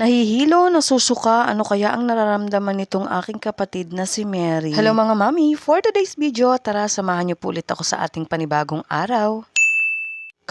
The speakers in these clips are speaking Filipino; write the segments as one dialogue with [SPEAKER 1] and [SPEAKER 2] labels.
[SPEAKER 1] Nahihilo, nasusuka, ano kaya ang nararamdaman nitong aking kapatid na si Mary? Hello mga mami, for today's video, tara samahan niyo po ulit ako sa ating panibagong araw.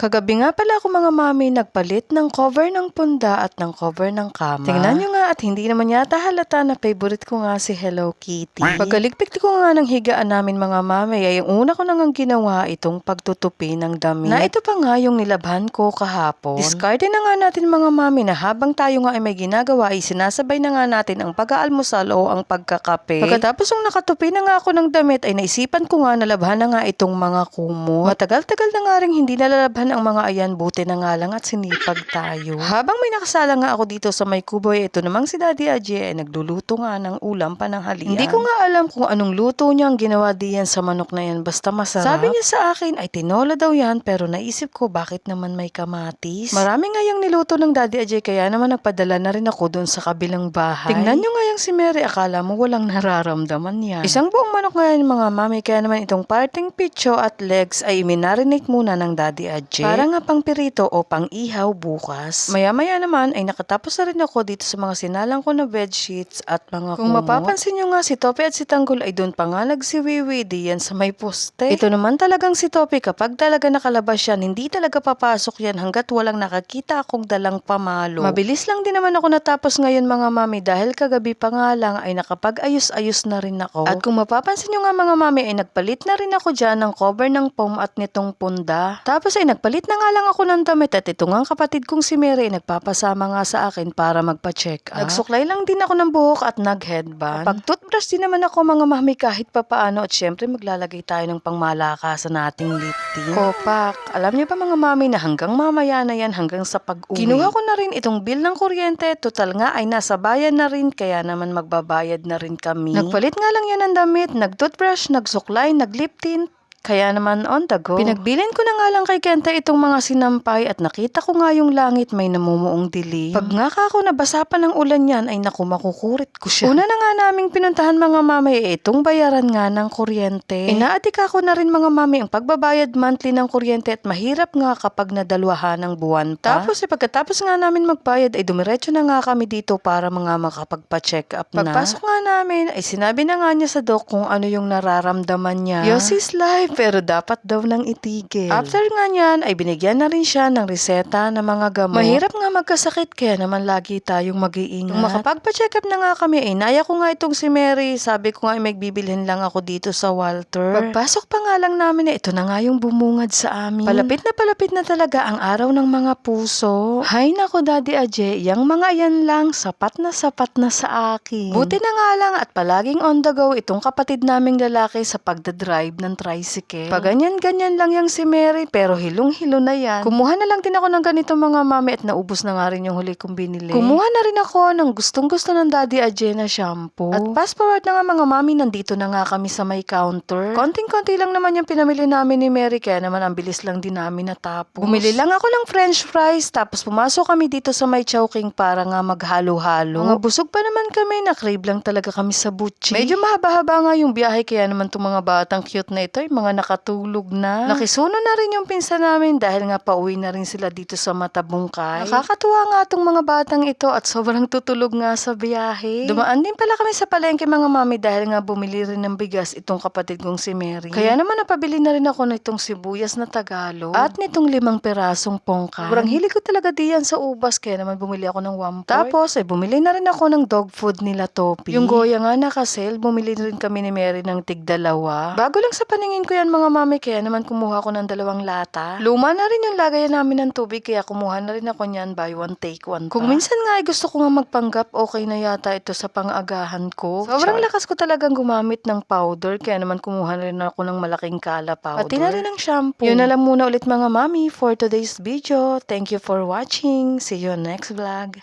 [SPEAKER 1] Kagabi nga pala ako mga mami nagpalit ng cover ng punda at ng cover ng kama. Tingnan nyo nga at hindi naman yata halata na favorite ko nga si Hello Kitty. Pagkaligpit ko nga ng higaan namin mga mami ay yung una ko nang ginawa itong pagtutupi ng damit. Na ito pa nga yung nilabhan ko kahapon. Discarte na nga natin mga mami na habang tayo nga ay may ginagawa ay sinasabay na nga natin ang pag-aalmusal o ang pagkakape. Pagkatapos nung nakatupi na nga ako ng damit ay naisipan ko nga na labhan na nga itong mga kumot. Matagal-tagal na nga rin hindi nalalabhan ang mga ayan buti na nga lang at sinipag tayo. Habang may nakasala nga ako dito sa may kuboy, ito namang si Daddy Ajay ay nagluluto nga ng ulam pananghalian. Hindi ko nga alam kung anong luto niya ang ginawa diyan sa manok na yan basta masarap. Sabi niya sa akin ay tinola daw yan pero naisip ko bakit naman may kamatis. Marami nga yung niluto ng Daddy Ajay kaya naman nagpadala na rin ako doon sa kabilang bahay. Tingnan nyo nga yung si Mary akala mo walang nararamdaman yan. Isang buong manok nga yan mga mami kaya naman itong parting picho at legs ay minarinate muna ng Daddy Ajay. Para nga pang pirito o pang ihaw bukas. Maya-maya naman ay nakatapos na rin ako dito sa mga sinalang ko na bed sheets at mga
[SPEAKER 2] Kung
[SPEAKER 1] kumot. mapapansin nyo nga si Tope at si Tanggol ay doon pa nga nagsiwiwi diyan sa may poste. Ito naman talagang si Tope kapag talaga nakalabas yan, hindi talaga papasok yan hanggat walang nakakita akong dalang pamalo. Mabilis lang din naman ako natapos ngayon mga mami dahil kagabi pa nga lang ay nakapag-ayos-ayos na rin ako. At kung mapapansin nyo nga mga mami ay nagpalit na rin ako dyan ng cover ng foam at nitong punda. Tapos ay nagpalit na nga lang ako ng damit at ito nga ang kapatid kong si Mary nagpapasama nga sa akin para magpa-check up. Nagsuklay lang din ako ng buhok at nag-headband. Pag toothbrush din naman ako mga mami kahit papaano at syempre maglalagay tayo ng pangmalakasan nating lip tint. Kopak. Alam niyo ba mga mami na hanggang mamaya na yan hanggang sa pag-uwi. Kinuha ko na rin itong bill ng kuryente. Total nga ay nasa bayan na rin kaya naman magbabayad na rin kami. Nagpalit nga lang yan ng damit, nag-toothbrush, nagsuklay, nag-lip tint, kaya naman on the go. Pinagbilin ko na nga lang kay Kenta itong mga sinampay at nakita ko nga yung langit may namumuong dilim. Pag nga ka ako nabasa pa ng ulan yan ay naku makukurit ko siya. Una na nga naming pinuntahan mga mami eh, itong bayaran nga ng kuryente. Inaadik ako na rin mga mami ang pagbabayad monthly ng kuryente at mahirap nga kapag nadalwahan ng buwan pa. Tapos eh, pagkatapos nga namin magbayad ay dumiretso na nga kami dito para mga makapagpa-check up na. Pagpasok nga namin ay sinabi na nga niya sa doc kung ano yung nararamdaman niya. Yosis life pero dapat daw nang itigil. After nga niyan ay binigyan na rin siya ng reseta ng mga gamot. Mahirap nga magkasakit kaya naman lagi tayong mag-iingat. Nung makapagpa-check up na nga kami ay naya ko nga itong si Mary. Sabi ko nga ay magbibilhin lang ako dito sa Walter. Pagpasok pa nga lang namin eh, ito na nga yung bumungad sa amin. Palapit na palapit na talaga ang araw ng mga puso. Hay nako Daddy Aje, yang mga yan lang sapat na sapat na sa akin. Buti na nga lang at palaging on the go itong kapatid naming lalaki sa pagdadrive ng tricycle. Pag ganyan-ganyan lang yung si Mary pero hilong-hilo na yan. Kumuha na lang din ako ng ganito mga mami at naubos na nga rin yung huli kong binili. Kumuha na rin ako ng gustong-gusto ng Daddy Aje na shampoo. At fast forward na nga mga mami, nandito na nga kami sa may counter. Konting-konti lang naman yung pinamili namin ni Mary kaya naman ang bilis lang din namin natapos. Bumili lang ako ng french fries tapos pumasok kami dito sa may chowking para nga maghalo-halo. Mga busog pa naman kami, na-crave lang talaga kami sa butchi. Medyo mahaba-haba nga yung biyahe kaya naman itong mga batang cute na ito ay mga nakatulog na. Nakisuno na rin yung pinsan namin dahil nga pauwi na rin sila dito sa Matabungkay. Nakakatuwa nga itong mga batang ito at sobrang tutulog nga sa biyahe. Dumaan din pala kami sa palengke mga mami dahil nga bumili rin ng bigas itong kapatid kong si Mary. Kaya naman napabili na rin ako nitong sibuyas na Tagalog at nitong limang pirasong pongkan. Sobrang hilig ko talaga diyan sa ubas kaya naman bumili ako ng one Tapos ay bumili na rin ako ng dog food nila Topi. Yung goya nga nakasale, bumili rin kami ni Mary ng tig dalawa. Bago lang sa paningin ko yan mga mami kaya naman kumuha ko ng dalawang lata. Luma na rin yung lagayan namin ng tubig kaya kumuha na rin ako niyan buy one take one pa. Kung minsan nga ay gusto ko nga magpanggap okay na yata ito sa pang-agahan ko. Sobrang lakas ko talagang gumamit ng powder kaya naman kumuha na rin ako ng malaking kala powder. Pati na rin ng shampoo. Yun na lang muna ulit mga mami for today's video. Thank you for watching. See you next vlog.